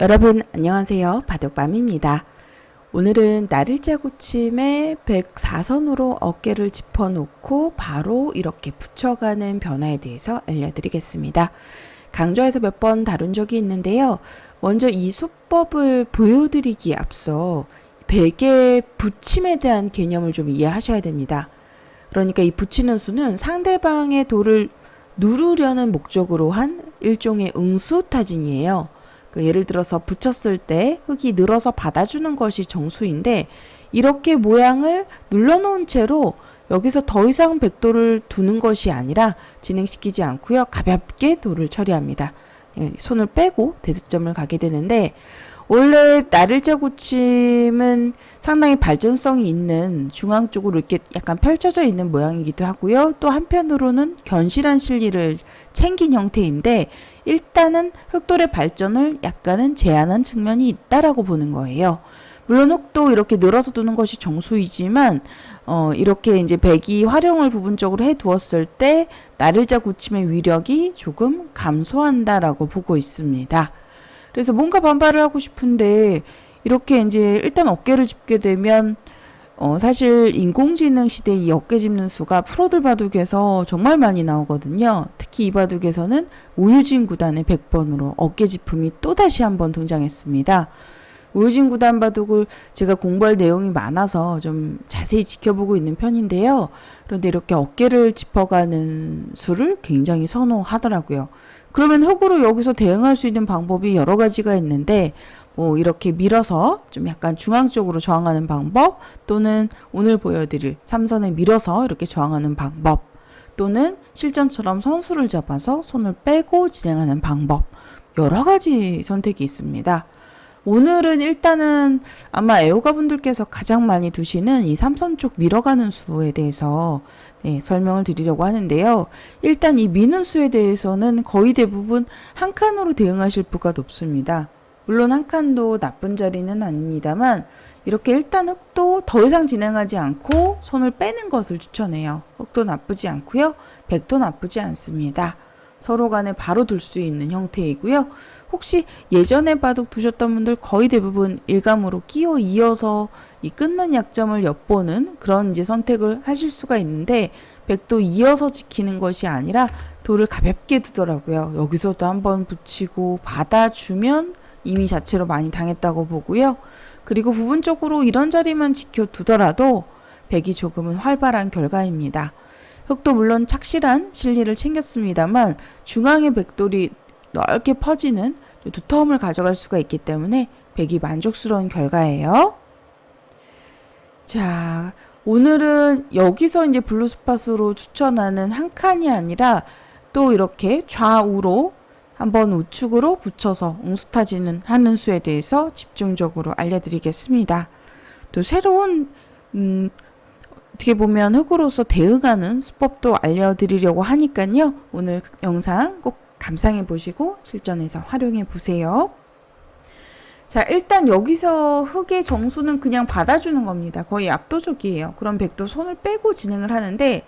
여러분 안녕하세요. 바둑밤입니다. 오늘은 나를자 고침에 104선으로 어깨를 짚어놓고 바로 이렇게 붙여가는 변화에 대해서 알려드리겠습니다. 강좌에서 몇 번 다룬 적이 있는데요. 먼저 이 수법을 보여드리기에 앞서 베개 붙임에 대한 개념을 좀 이해하셔야 됩니다. 그러니까 이 붙이는 수는 상대방의 돌을 누르려는 목적으로 한 일종의 응수 타진이에요. 그 예를 들어서 붙였을 때 흙이 늘어서 받아주는 것이 정수인데 이렇게 모양을 눌러놓은 채로 여기서 더 이상 백도를 두는 것이 아니라 진행시키지 않고요. 가볍게 돌을 처리합니다. 예, 손을 빼고 대득점을 가게 되는데 원래 나를자 고침은 상당히 발전성이 있는 중앙 쪽으로 이렇게 약간 펼쳐져 있는 모양이기도 하고요. 또 한편으로는 견실한 실리를 챙긴 형태인데 일단은 흑돌의 발전을 약간은 제한한 측면이 있다라고 보는 거예요. 물론 흑도 이렇게 늘어서 두는 것이 정수이지만 어 이렇게 이제 백이 활용을 부분적으로 해 두었을 때 나를자 고침의 위력이 조금 감소한다라고 보고 있습니다. 그래서 뭔가 반발을 하고 싶은데 이렇게 이제 일단 어깨를 짚게 되면 어 사실 인공지능 시대 이 어깨 짚는 수가 프로들 바둑에서 정말 많이 나오거든요. 특히 이 바둑에서는 오유진 구단의 100번으로 어깨 짚음이 또다시 한번 등장했습니다. 오유진 구단 바둑을 제가 공부할 내용이 많아서 좀 자세히 지켜보고 있는 편인데요. 그런데 이렇게 어깨를 짚어가는 수를 굉장히 선호하더라고요. 그러면 흑으로 여기서 대응할 수 있는 방법이 여러 가지가 있는데 뭐 이렇게 밀어서 좀 약간 중앙 쪽으로 저항하는 방법 또는 오늘 보여드릴 삼선에 밀어서 이렇게 저항하는 방법 또는 실전처럼 선수를 잡아서 손을 빼고 진행하는 방법 여러 가지 선택이 있습니다. 오늘은 일단은 아마 애호가 분들께서 가장 많이 두시는 이 삼선 쪽 밀어가는 수에 대해서 네, 설명을 드리려고 하는데요. 일단 이 미는 수에 대해서는 거의 대부분 한 칸으로 대응하실 부가 높습니다. 물론 한 칸도 나쁜 자리는 아닙니다만 이렇게 일단 흑도 더 이상 진행하지 않고 손을 빼는 것을 추천해요. 흑도 나쁘지 않고요. 백도 나쁘지 않습니다. 서로 간에 바로 둘 수 있는 형태이고요. 혹시 예전에 바둑 두셨던 분들 거의 대부분 일감으로 끼어 이어서 이 끊는 약점을 엿보는 그런 이제 선택을 하실 수가 있는데 백도 이어서 지키는 것이 아니라 돌을 가볍게 두더라고요. 여기서도 한번 붙이고 받아주면 이미 자체로 많이 당했다고 보고요. 그리고 부분적으로 이런 자리만 지켜두더라도 백이 조금은 활발한 결과입니다. 흑도 물론 착실한 실리를 챙겼습니다만 중앙의 백돌이 넓게 퍼지는 두터움을 가져갈 수가 있기 때문에 백이 만족스러운 결과예요. 자, 오늘은 여기서 이제 블루스팟으로 추천하는 한 칸이 아니라 또 이렇게 좌우로 한번 우측으로 붙여서 웅수타지는 하는 수에 대해서 집중적으로 알려드리겠습니다. 또 새로운 음, 어떻게 보면 흑으로서 대응하는 수법도 알려드리려고 하니까요. 오늘 영상 꼭 감상해 보시고 실전에서 활용해 보세요. 자, 일단 여기서 흑의 정수는 그냥 받아주는 겁니다. 거의 압도적이에요. 그럼 백도 손을 빼고 진행을 하는데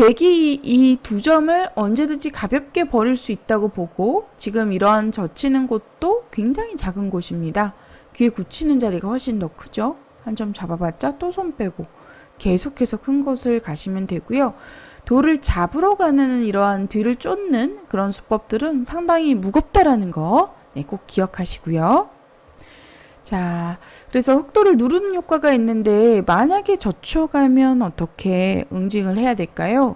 백이 이 두 점을 언제든지 가볍게 버릴 수 있다고 보고 지금 이러한 젖히는 곳도 굉장히 작은 곳입니다. 귀에 굳히는 자리가 훨씬 더 크죠. 한 점 잡아봤자 또 손 빼고 계속해서 큰 곳을 가시면 되고요. 돌을 잡으러 가는 이러한 뒤를 쫓는 그런 수법들은 상당히 무겁다라는 거, 네, 꼭 기억하시고요. 자, 그래서 흑도를 누르는 효과가 있는데 만약에 젖혀가면 어떻게 응징을 해야 될까요?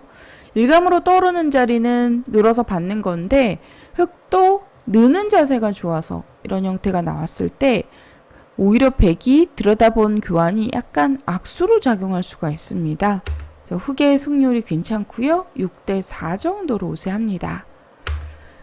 일감으로 떠오르는 자리는 늘어서 받는 건데 흑도 느는 자세가 좋아서 이런 형태가 나왔을 때 오히려 백이 들여다본 교환이 약간 악수로 작용할 수가 있습니다. 그래서 흑의 승률이 괜찮고요. 6대 4 정도로 우세합니다.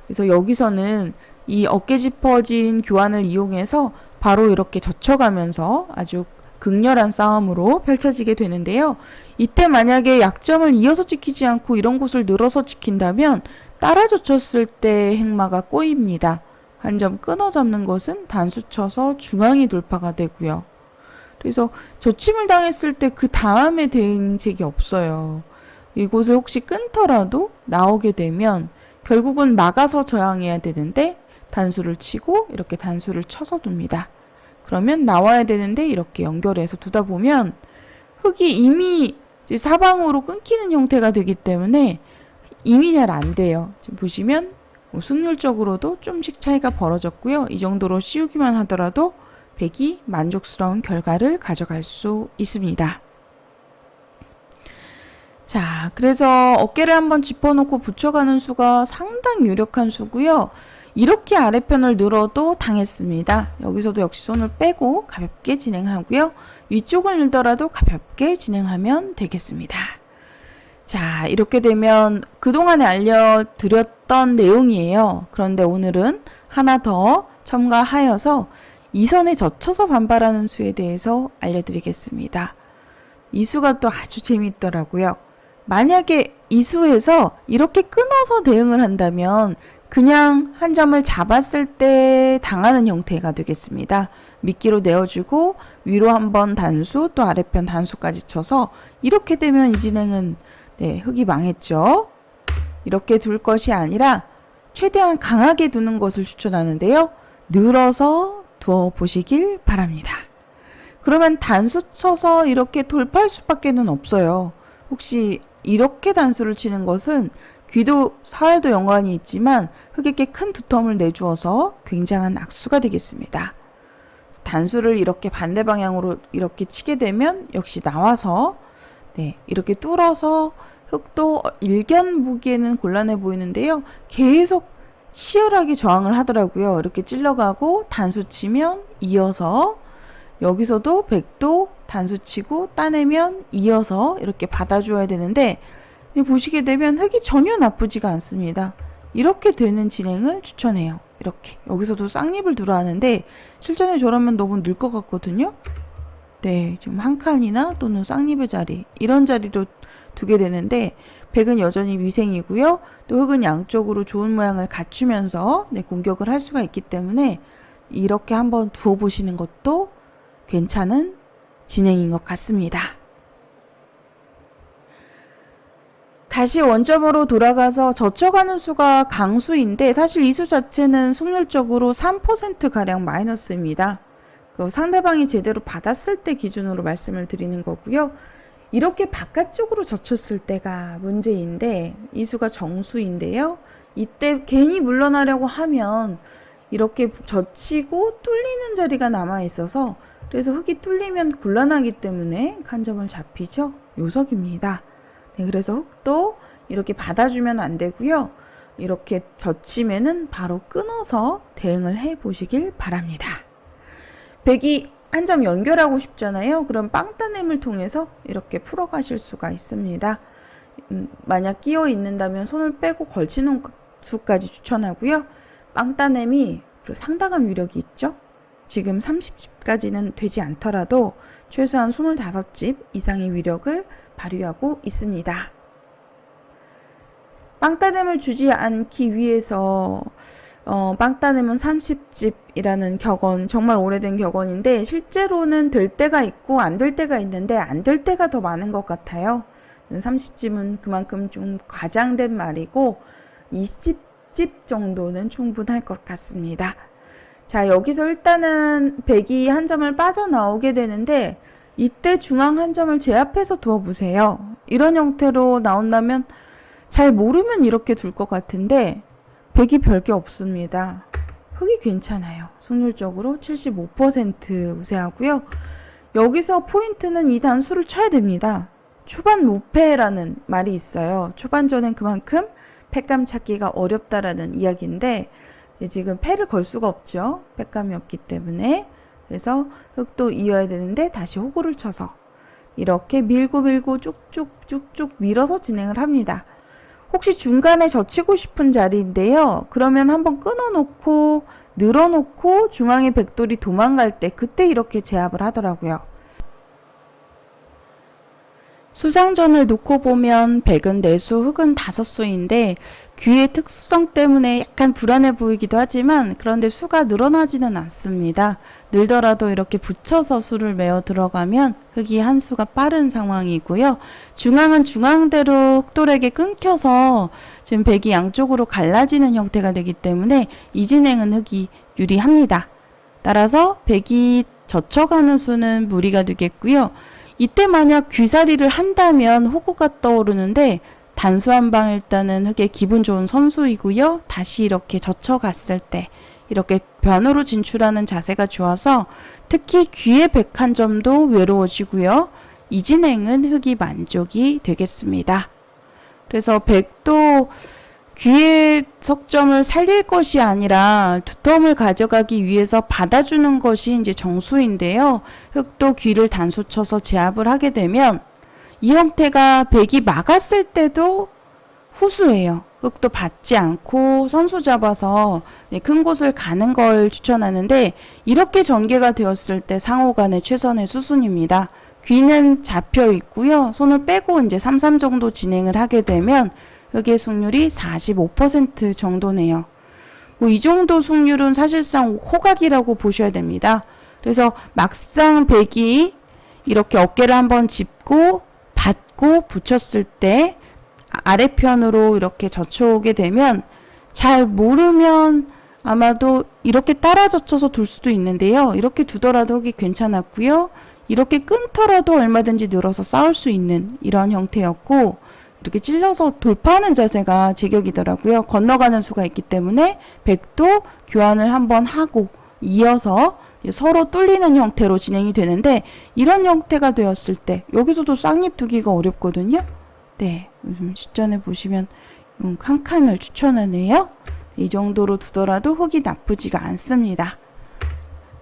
그래서 여기서는 이 어깨 짚어진 교환을 이용해서 바로 이렇게 젖혀가면서 아주 극렬한 싸움으로 펼쳐지게 되는데요. 이때 만약에 약점을 이어서 지키지 않고 이런 곳을 늘어서 지킨다면 따라 젖혔을 때 행마가 꼬입니다. 한 점 끊어 잡는 것은 단수 쳐서 중앙이 돌파가 되고요. 그래서 저침을 당했을 때 그 다음에 대응책이 없어요. 이곳을 혹시 끊더라도 나오게 되면 결국은 막아서 저항해야 되는데 단수를 치고 이렇게 단수를 쳐서 둡니다. 그러면 나와야 되는데 이렇게 연결해서 두다 보면 흙이 이미 사방으로 끊기는 형태가 되기 때문에 이미 잘 안 돼요. 지금 보시면 뭐 승률적으로도 좀씩 차이가 벌어졌고요. 이 정도로 씌우기만 하더라도 백이 만족스러운 결과를 가져갈 수 있습니다. 자, 그래서 어깨를 한번 짚어놓고 붙여가는 수가 상당히 유력한 수고요. 이렇게 아래편을 늘어도 당했습니다. 여기서도 역시 손을 빼고 가볍게 진행하고요. 위쪽을 늘더라도 가볍게 진행하면 되겠습니다. 자, 이렇게 되면 그동안에 알려드렸던 내용이에요. 그런데 오늘은 하나 더 첨가하여서 이선에 젖혀서 반발하는 수에 대해서 알려드리겠습니다. 이 수가 또 아주 재미있더라고요. 만약에 이 수에서 이렇게 끊어서 대응을 한다면 그냥 한 점을 잡았을 때 당하는 형태가 되겠습니다. 미끼로 내어주고 위로 한 번 단수 또 아래편 단수까지 쳐서 이렇게 되면 이 진행은 네, 흙이 망했죠. 이렇게 둘 것이 아니라 최대한 강하게 두는 것을 추천하는데요. 늘어서 두어 보시길 바랍니다. 그러면 단수 쳐서 이렇게 돌파할 수밖에는 없어요. 혹시 이렇게 단수를 치는 것은 귀도 사활도 연관이 있지만 흙에게 큰 두텀을 내주어서 굉장한 악수가 되겠습니다. 단수를 이렇게 반대 방향으로 이렇게 치게 되면 역시 나와서 네, 이렇게 뚫어서 흙도 일견 보기에는 곤란해 보이는데요. 계속 치열하게 저항을 하더라고요. 이렇게 찔러가고 단수 치면 이어서 여기서도 백도 단수 치고 따내면 이어서 이렇게 받아줘야 되는데 보시게 되면 흙이 전혀 나쁘지가 않습니다. 이렇게 되는 진행을 추천해요. 이렇게 여기서도 쌍립을 두라 하는데 실전에 저라면 너무 늘 것 같거든요. 네, 좀 한 칸이나 또는 쌍립의 자리 이런 자리로 두게 되는데 백은 여전히 위생이고요. 또 흙은 양쪽으로 좋은 모양을 갖추면서 네, 공격을 할 수가 있기 때문에 이렇게 한번 두어 보시는 것도 괜찮은 진행인 것 같습니다. 다시 원점으로 돌아가서 젖혀가는 수가 강수인데 사실 이 수 자체는 속률적으로 3%가량 마이너스입니다. 그 상대방이 제대로 받았을 때 기준으로 말씀을 드리는 거고요. 이렇게 바깥쪽으로 젖혔을 때가 문제인데 이 수가 정수인데요. 이때 괜히 물러나려고 하면 이렇게 젖히고 뚫리는 자리가 남아 있어서 그래서 흙이 뚫리면 곤란하기 때문에 칸점을 잡히죠. 요석입니다. 네, 그래서 흙도 이렇게 받아주면 안 되고요. 이렇게 젖히면은 바로 끊어서 대응을 해 보시길 바랍니다. 백이 한 점 연결하고 싶잖아요. 그럼 빵따냄을 통해서 이렇게 풀어 가실 수가 있습니다. 음, 만약 끼어 있는다면 손을 빼고 걸치는 수까지 추천하고요. 빵따냄이 상당한 위력이 있죠. 지금 30집까지는 되지 않더라도 최소한 25집 이상의 위력을 발휘하고 있습니다. 빵따냄을 주지 않기 위해서 어, 빵따냄은 30집이라는 격언 정말 오래된 격언인데 실제로는 될 때가 있고 안 될 때가 있는데 안 될 때가 더 많은 것 같아요. 30집은 그만큼 좀 과장된 말이고 20집 정도는 충분할 것 같습니다. 자, 여기서 일단은 백이 한 점을 빠져나오게 되는데 이때 중앙 한 점을 제압해서 두어보세요. 이런 형태로 나온다면 잘 모르면 이렇게 둘 것 같은데 백이 별게 없습니다. 흙이 괜찮아요. 승률적으로 75% 우세하고요. 여기서 포인트는 이 단수를 쳐야 됩니다. 초반 무패라는 말이 있어요. 초반전엔 그만큼 패감 찾기가 어렵다라는 이야기인데 지금 패를 걸 수가 없죠. 패감이 없기 때문에. 그래서 흙도 이어야 되는데 다시 호구를 쳐서 이렇게 밀고 밀고 쭉쭉 쭉쭉 밀어서 진행을 합니다. 혹시 중간에 젖히고 싶은 자리인데요. 그러면 한번 끊어놓고 늘어놓고 중앙에 백돌이 도망갈 때 그때 이렇게 제압을 하더라고요. 수상전을 놓고 보면 백은 네수, 흑은 다섯 수인데 귀의 특수성 때문에 약간 불안해 보이기도 하지만 그런데 수가 늘어나지는 않습니다. 늘더라도 이렇게 붙여서 수를 메어 들어가면 흑이 한 수가 빠른 상황이고요. 중앙은 중앙대로 흑돌에게 끊겨서 지금 백이 양쪽으로 갈라지는 형태가 되기 때문에 이 진행은 흑이 유리합니다. 따라서 백이 젖혀가는 수는 무리가 되겠고요. 이때 만약 귀사리를 한다면 호구가 떠오르는데 단수 한 방 일단은 흑의 기분 좋은 선수이고요. 다시 이렇게 젖혀갔을 때 이렇게 변으로 진출하는 자세가 좋아서 특히 귀의 백한 점도 외로워지고요. 이 진행은 흑이 만족이 되겠습니다. 그래서 백도 귀의 석점을 살릴 것이 아니라 두텀을 가져가기 위해서 받아주는 것이 이제 정수인데요. 흑도 귀를 단수 쳐서 제압을 하게 되면 이 형태가 백이 막았을 때도 후수예요. 흑도 받지 않고 선수 잡아서 네, 큰 곳을 가는 걸 추천하는데 이렇게 전개가 되었을 때 상호 간의 최선의 수순입니다. 귀는 잡혀 있고요. 손을 빼고 이제 3-3 정도 진행을 하게 되면 흑의 승률이 45% 정도네요. 뭐 이 정도 승률은 사실상 호각이라고 보셔야 됩니다. 그래서 막상 백이 이렇게 어깨를 한번 짚고 받고 붙였을 때 아래편으로 이렇게 젖혀오게 되면 잘 모르면 아마도 이렇게 따라 젖혀서 둘 수도 있는데요. 이렇게 두더라도 흑이 괜찮았고요. 이렇게 끊더라도 얼마든지 늘어서 싸울 수 있는 이런 형태였고 이렇게 찔러서 돌파하는 자세가 제격이더라고요. 건너가는 수가 있기 때문에 백도 교환을 한번 하고 이어서 서로 뚫리는 형태로 진행이 되는데 이런 형태가 되었을 때 여기서도 쌍립 두기가 어렵거든요. 네, 요즘 시전에 보시면 음, 한 칸을 추천하네요. 이 정도로 두더라도 흙이 나쁘지가 않습니다.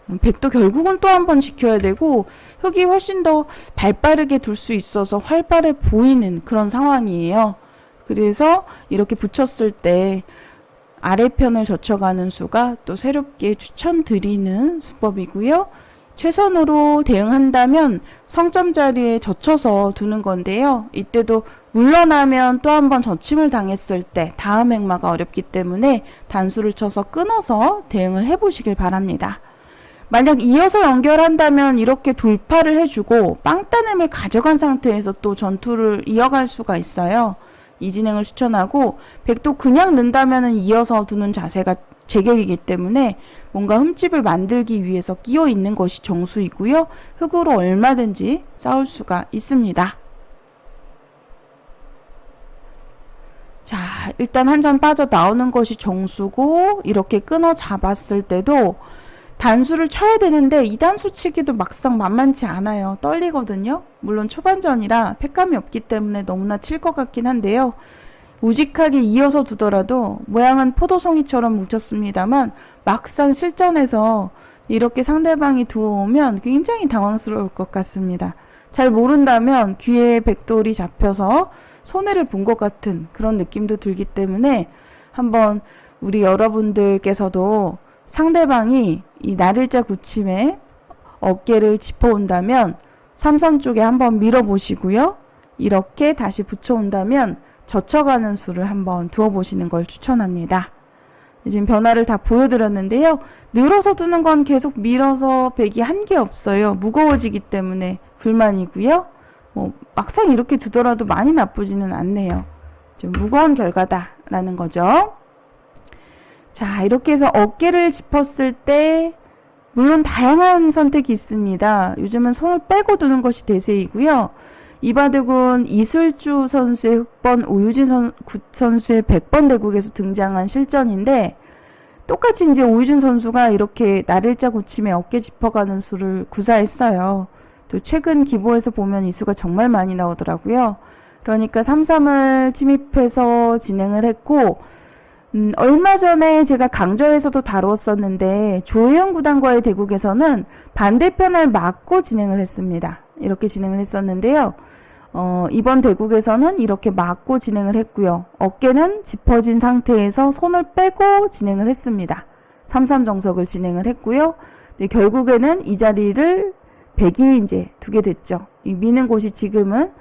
음, 백도 결국은 또 한 번 지켜야 되고 흙이 훨씬 더 발빠르게 둘 수 있어서 활발해 보이는 그런 상황이에요. 그래서 이렇게 붙였을 때 아래편을 젖혀가는 수가 또 새롭게 추천드리는 수법이고요. 최선으로 대응한다면 성점 자리에 젖혀서 두는 건데요. 이때도 물러나면 또 한 번 젖힘을 당했을 때 다음 행마가 어렵기 때문에 단수를 쳐서 끊어서 대응을 해보시길 바랍니다. 만약 이어서 연결한다면 이렇게 돌파를 해주고 빵따냄을 가져간 상태에서 또 전투를 이어갈 수가 있어요. 이 진행을 추천하고 백도 그냥 넣는다면 이어서 두는 자세가 제격이기 때문에 뭔가 흠집을 만들기 위해서 끼어 있는 것이 정수이고요. 흙으로 얼마든지 싸울 수가 있습니다. 자, 일단 한 점 빠져 나오는 것이 정수고 이렇게 끊어 잡았을 때도 단수를 쳐야 되는데 이 단수 치기도 막상 만만치 않아요. 떨리거든요. 물론 초반전이라 팩감이 없기 때문에 너무나 칠 것 같긴 한데요. 우직하게 이어서 두더라도 모양은 포도송이처럼 뭉쳤습니다만 막상 실전에서 이렇게 상대방이 두어오면 굉장히 당황스러울 것 같습니다. 잘 모른다면 귀에 백돌이 잡혀서 손해를 본 것 같은 그런 느낌도 들기 때문에 한번 우리 여러분들께서도 상대방이 이 날일자 구침에 어깨를 짚어온다면 삼선 쪽에 한번 밀어보시고요. 이렇게 다시 붙여온다면 젖혀가는 수를 한번 두어보시는 걸 추천합니다. 지금 변화를 다 보여드렸는데요. 늘어서 두는 건 계속 밀어서 백이 한게 없어요. 무거워지기 때문에 불만이고요. 뭐 막상 이렇게 두더라도 많이 나쁘지는 않네요. 좀 무거운 결과다라는 거죠. 자, 이렇게 해서 어깨를 짚었을 때 물론 다양한 선택이 있습니다. 요즘은 손을 빼고 두는 것이 대세이고요. 이바둑은 이슬주 선수의 흑번, 오유진 선, 선수의 백번 대국에서 등장한 실전인데 똑같이 이제 오유진 선수가 이렇게 날일자 고침에 어깨 짚어가는 수를 구사했어요. 또 최근 기보에서 보면 이 수가 정말 많이 나오더라고요. 그러니까 3-3을 침입해서 진행을 했고 음, 얼마 전에 제가 강저에서도 다루었었는데 조혜영 구단과의 대국에서는 반대편을 막고 진행을 했습니다. 이렇게 진행을 했었는데요. 어, 이번 대국에서는 이렇게 막고 진행을 했고요. 어깨는 짚어진 상태에서 손을 빼고 진행을 했습니다. 3-3 정석을 진행을 했고요. 네, 결국에는 이 자리를 백이 이제 두게 됐죠. 이 미는 곳이 지금은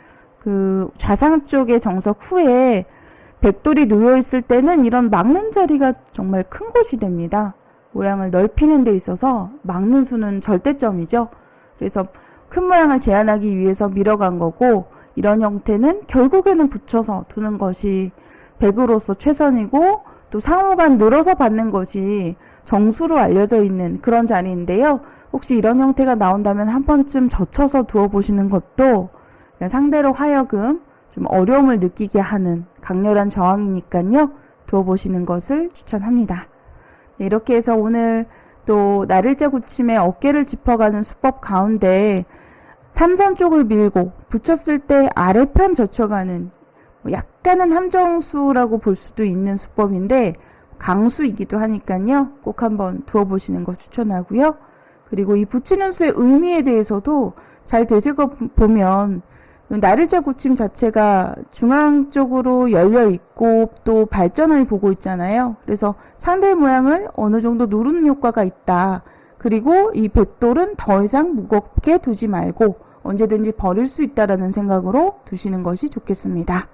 그그 좌상 쪽의 정석 후에 백돌이 놓여 있을 때는 이런 막는 자리가 정말 큰 곳이 됩니다. 모양을 넓히는 데 있어서 막는 수는 절대점이죠. 그래서 큰 모양을 제한하기 위해서 밀어간 거고 이런 형태는 결국에는 붙여서 두는 것이 백으로서 최선이고 또 상호간 늘어서 받는 것이 정수로 알려져 있는 그런 자리인데요. 혹시 이런 형태가 나온다면 한 번쯤 젖혀서 두어 보시는 것도 상대로 하여금 좀 어려움을 느끼게 하는 강렬한 저항이니까요. 두어 보시는 것을 추천합니다. 네, 이렇게 해서 오늘 또 나를자 굳힘에 어깨를 짚어가는 수법 가운데 삼선 쪽을 밀고 붙였을 때 아래편 젖혀가는 뭐 약간은 함정수라고 볼 수도 있는 수법인데 강수이기도 하니까요. 꼭 한번 두어보시는 거 추천하고요. 그리고 이 붙이는 수의 의미에 대해서도 잘 되새겨 보면 나를자 굳힘 자체가 중앙 쪽으로 열려 있고 또 발전을 보고 있잖아요. 그래서 상대 모양을 어느 정도 누르는 효과가 있다. 그리고 이 백돌은 더 이상 무겁게 두지 말고 언제든지 버릴 수 있다라는 생각으로 두시는 것이 좋겠습니다.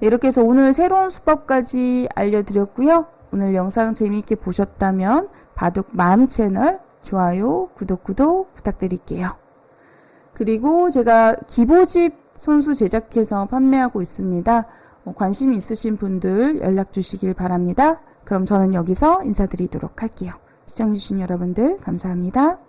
네, 이렇게 해서 오늘 새로운 수법까지 알려드렸고요. 오늘 영상 재미있게 보셨다면 바둑 마음 채널 좋아요, 구독, 구독 부탁드릴게요. 그리고 제가 기보집 손수 제작해서 판매하고 있습니다. 어, 관심 있으신 분들 연락 주시길 바랍니다. 그럼 저는 여기서 인사드리도록 할게요. 시청해주신 여러분들 감사합니다.